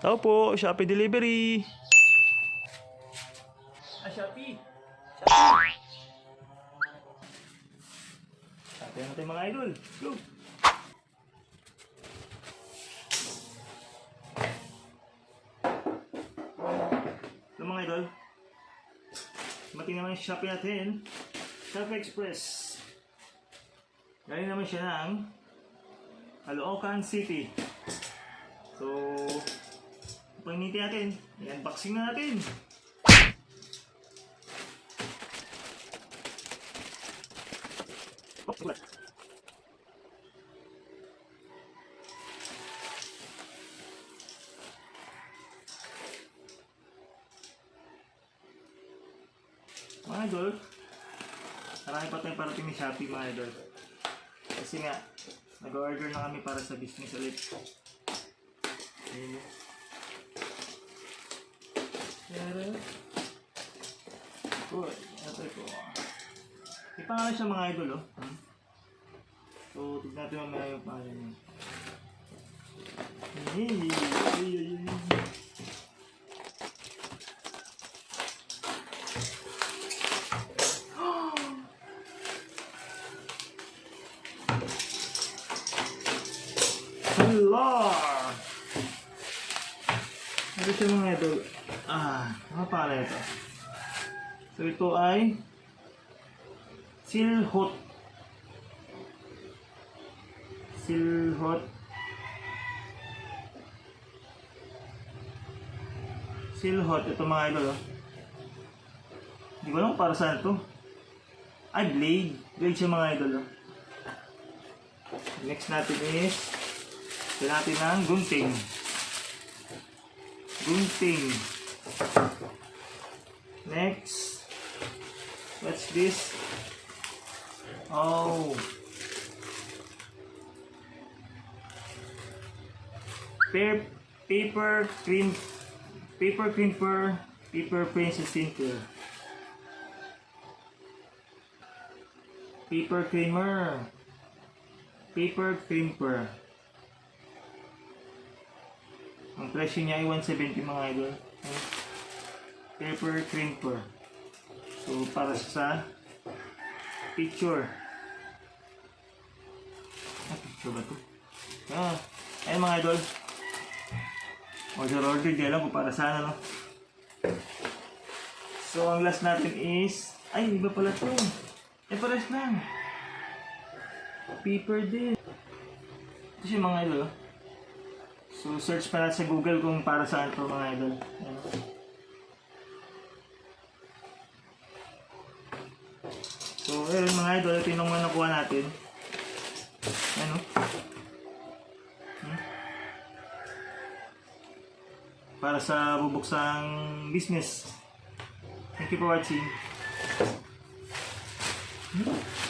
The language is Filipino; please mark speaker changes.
Speaker 1: Tao po, Shopee Delivery. Ah, Shopee. Shopee. Shopee natin mga idol. Go. Ito mga idol. Mating naman yung Shopee natin. Shopee Express. Galing naman siya ng Caloocan City. So, panginitin natin. I-unboxing na natin. Mga idol, marami pa tayong parating ni Shopee mga idol. Kasi nga, nag-order na kami para sa business ulit. Ayun yun. Pero, good. Ito ito. May pangalan siya mga idol, oh. Hmm? So, tignan natin mamaya yung pangalan niya. Hey, ay, ay, ay. Hello! Ano siya mga idol? Ah, ano pala ito? So ito ay Silhot. Silhot. Silhot. Ito mga idol. Oh. Hindi ko alam para saan ito. Ay, blade. Blade siya mga idol. Oh. Next natin is Lagyan natin ng gunting. Gunting. Next. What's this? Oh. Pa- paper cream paper crimper paper princess tinker paper creamer paper crimper ang presyo niya ay 170 mga idol. Paper crimper. So, para sa picture. Ah, picture ba ito? Ah, ayun mga idol. Order order, di alam kung para saan ano. So, ang last natin is... Ay, iba pala ito. Eh, pares lang. Paper din. Ito siya mga idol. oh. So, search pa natin sa Google kung para saan to mga idol. So, ayun mga idol, ito yung mga nakuha natin. Ano? Para sa bubuksang business. Thank you for watching. Hmm?